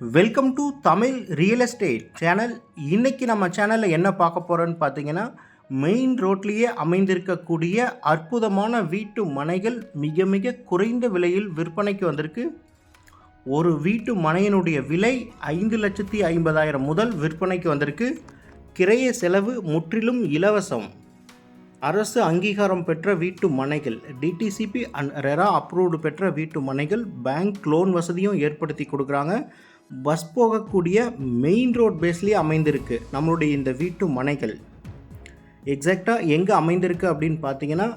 Welcome to Tamil real estate channel இன்னைக்கு நம்ம சேனலில் என்ன பார்க்க போகிறோன்னு பார்த்தீங்கன்னா மெயின் ரோட்லேயே அமைந்திருக்கக்கூடிய அற்புதமான வீட்டு மனைகள் மிக மிக குறைந்த விலையில் விற்பனைக்கு வந்திருக்கு. ஒரு வீட்டு மனையினுடைய விலை ஐந்து லட்சத்தி ஐம்பதாயிரம் முதல் விற்பனைக்கு வந்திருக்கு. கிரைய செலவு முற்றிலும் இலவசம். அரசு அங்கீகாரம் பெற்ற வீட்டு மனைகள் டிடிசிபி அண்ட் ரெரா அப்ரூவ்டு பெற்ற வீட்டு மனைகள் பேங்க் லோன் வசதியும் ஏற்படுத்தி கொடுக்குறாங்க. பஸ் போகக்கூடிய மெயின் ரோட் பேஸ்லேயே அமைந்திருக்கு நம்மளுடைய இந்த வீட்டு மனைகள். எக்ஸாக்டாக எங்கே அமைந்திருக்கு அப்படின்னு பார்த்தீங்கன்னா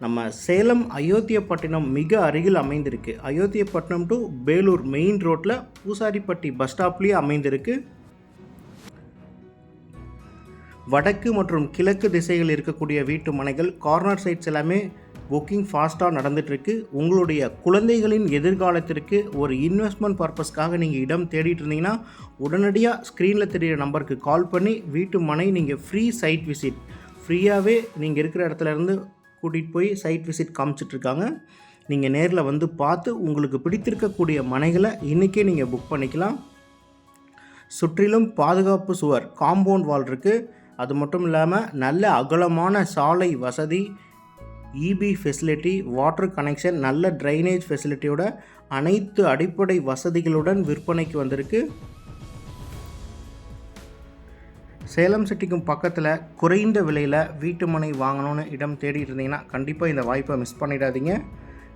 நம்ம சேலம் அயோத்தியப்பட்டினம் மிக அருகில் அமைந்திருக்கு. அயோத்தியப்பட்டினம் டு பேலூர் மெயின் ரோட்டில் பூசாரிப்பட்டி பஸ் ஸ்டாப்லேயே அமைந்திருக்கு. வடக்கு மற்றும் கிழக்கு திசைகள் இருக்கக்கூடிய வீட்டு மனைகள் கார்னர் சைட்ஸ் எல்லாமே புக்கிங் ஃபாஸ்ட்டாக நடந்துகிட்ருக்கு உங்களுடைய குழந்தைகளின் எதிர்காலத்திற்கு ஒரு இன்வெஸ்ட்மெண்ட் பர்பஸ்க்காக நீங்கள் இடம் தேடிட்டு இருந்தீங்கன்னா உடனடியாக ஸ்க்ரீனில் தெரியிற நம்பருக்கு கால் பண்ணி வீட்டு மனை நீங்கள் ஃப்ரீ சைட் விசிட் ஃப்ரீயாகவே நீங்கள் இருக்கிற இடத்துல இருந்து கூட்டிகிட்டு போய் சைட் விசிட் காமிச்சிட்ருக்காங்க நீங்கள் நேரில் வந்து பார்த்து உங்களுக்கு பிடித்திருக்கக்கூடிய மனைகளை இன்றைக்கே நீங்கள் புக் பண்ணிக்கலாம். சுற்றிலும் பாதுகாப்பு சுவர் காம்பவுண்ட் வால் இருக்குது அது மட்டும் இல்லாமல் நல்ல அகலமான சாலை வசதி இபி ஃபெசிலிட்டி வாட்டர் கனெக்ஷன் நல்ல ட்ரைனேஜ் ஃபெசிலிட்டியோட அனைத்து அடிப்படை வசதிகளுடன் விற்பனைக்கு வந்திருக்கு. சேலம் சிட்டிக்கும் பக்கத்தில் குறைந்த விலையில் வீட்டு மனை வாங்கணும்னு இடம் தேடிட்டு இருந்தீங்கன்னா கண்டிப்பாக இந்த வாய்ப்பை மிஸ் பண்ணிடாதீங்க.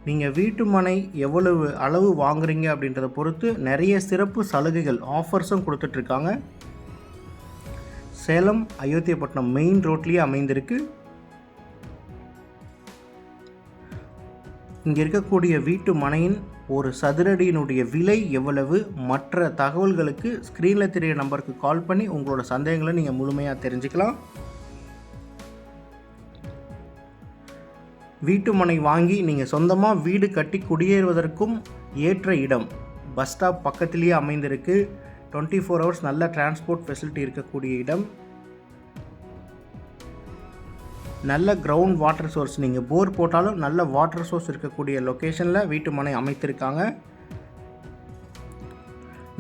நீங்கள் வீட்டு மனை எவ்வளவு அளவு வாங்குறீங்க அப்படின்றத பொறுத்து நிறைய சிறப்பு சலுகைகள் ஆஃபர்ஸும் கொடுத்துட்ருக்காங்க சேலம் அயோத்தியப்பட்டினம் மெயின் ரோட்லேயே அமைந்திருக்கு. இங்கே இருக்கக்கூடிய வீட்டு மனையின் ஒரு சதுரடியினுடைய விலை எவ்வளவு? மற்ற தகவல்களுக்கு ஸ்க்ரீனில் தெரிய நம்பருக்கு கால் பண்ணி உங்களோட சந்தேகங்களை நீங்கள் முழுமையாக தெரிஞ்சுக்கலாம். வீட்டு மனை வாங்கி நீங்கள் சொந்தமாக வீடு கட்டி குடியேறுவதற்கும் ஏற்ற இடம். பஸ் ஸ்டாப் பக்கத்திலேயே அமைந்திருக்கு. டுவெண்ட்டி ஃபோர் ஹவர்ஸ் நல்ல டிரான்ஸ்போர்ட் ஃபெசிலிட்டி இருக்கக்கூடிய இடம். நல்ல கிரவுண்ட் வாட்டர் சோர்ஸ் நீங்கள் போர் போட்டாலும் நல்ல வாட்டர் சோர்ஸ் இருக்கக்கூடிய லொக்கேஷனில் வீட்டு மனை அமைத்திருக்காங்க.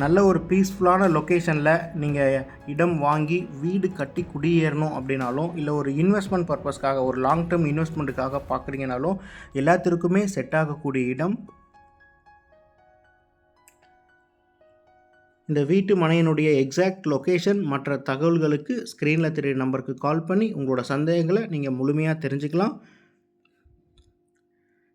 நல்ல ஒரு பீஸ்ஃபுல்லான லொக்கேஷனில் நீங்கள் இடம் வாங்கி வீடு கட்டி குடியேறணும் அப்படின்னாலும் இல்லை ஒரு இன்வெஸ்ட்மெண்ட் பர்பஸ்க்காக ஒரு லாங் டேர்ம் இன்வெஸ்ட்மெண்ட்டுக்காக பார்க்குறீங்கனாலும் எல்லாத்திற்குமே செட் ஆகக்கூடிய இடம் இந்த வீட்டு மனையினுடைய எக்ஸாக்ட் லொக்கேஷன் மற்ற தகவல்களுக்கு ஸ்க்ரீனில் தெரிய நம்பருக்கு கால் பண்ணி உங்களோட சந்தேகங்களை நீங்கள் முழுமையாக தெரிஞ்சுக்கலாம்.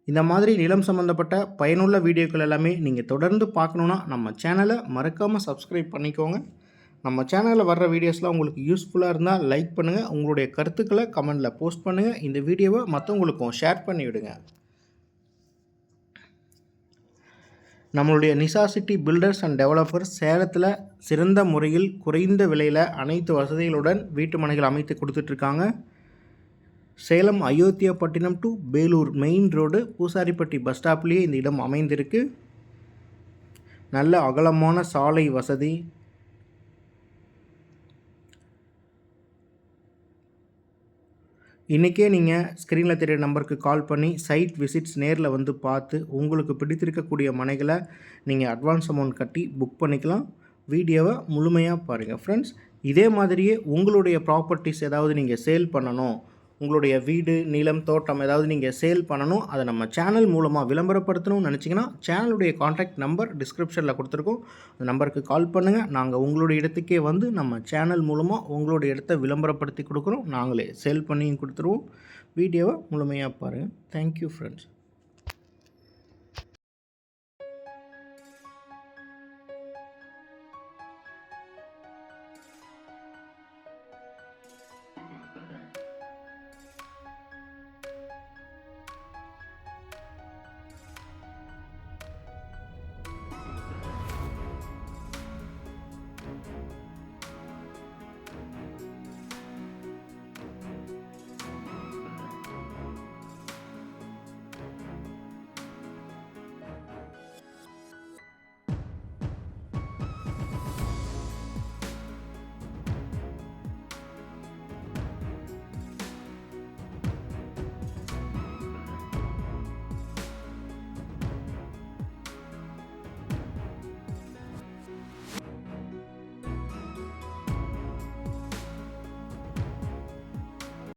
இந்த மாதிரி நிலம் சம்மந்தப்பட்ட பயனுள்ள வீடியோக்கள் எல்லாமே நீங்கள் தொடர்ந்து பார்க்கணுன்னா நம்ம சேனலை மறக்காமல் சப்ஸ்கிரைப் பண்ணிக்கோங்க. நம்ம சேனலில் வர்ற வீடியோஸ்லாம் உங்களுக்கு யூஸ்ஃபுல்லாக இருந்தால் லைக் பண்ணுங்கள் உங்களுடைய கருத்துக்களை கமெண்டில் போஸ்ட் பண்ணுங்கள் இந்த வீடியோவை மற்றவங்களுக்கும் ஷேர் பண்ணிவிடுங்க. நம்மளுடைய Nisa city builders and developers சேலத்தில் சிறந்த முறையில் குறைந்த விலையில் அனைத்து வசதிகளுடன் வீட்டு மனைகள் அமைத்து கொடுத்துட்ருக்காங்க. Salem Ayodhyapattinam to Belur main road Poosaripatti bus ஸ்டாப்லேயே இந்த இடம் அமைந்திருக்கு. நல்ல அகலமான சாலை வசதி இன்றைக்கே நீங்கள் ஸ்க்ரீனில் தெரிய நம்பருக்கு கால் பண்ணி சைட் விசிட்ஸ் நேரில் வந்து பார்த்து உங்களுக்கு பிடித்திருக்கக்கூடிய மனைகளை நீங்கள் அட்வான்ஸ் அமௌண்ட் கட்டி புக் பண்ணிக்கலாம். வீடியோவை முழுமையாக பாருங்கள் ஃப்ரெண்ட்ஸ் இதே மாதிரியே உங்களுடைய ப்ராப்பர்ட்டிஸ் ஏதாவது நீங்கள் சேல் பண்ணணும். உங்களுடைய வீடு நிலம் தோட்டம் ஏதாவது நீங்கள் சேல் பண்ணணும் அதை நம்ம சேனல் மூலமாக விளம்பரப்படுத்தணும்னு நினச்சிங்கன்னா சேனலுடைய காண்டாக்ட் நம்பர் டிஸ்கிரிப்ஷனில் கொடுத்துருக்கோம். அந்த நம்பருக்கு கால் பண்ணுங்கள் நாங்கள் உங்களுடைய இடத்துக்கே வந்து நம்ம சேனல் மூலமாக உங்களுடைய இடத்த விளம்பரப்படுத்தி கொடுக்குறோம். நாங்களே சேல் பண்ணியும் கொடுத்துருவோம். வீடியோவை முழுமையாக பாருங்கள் தேங்க்யூ ஃப்ரெண்ட்ஸ்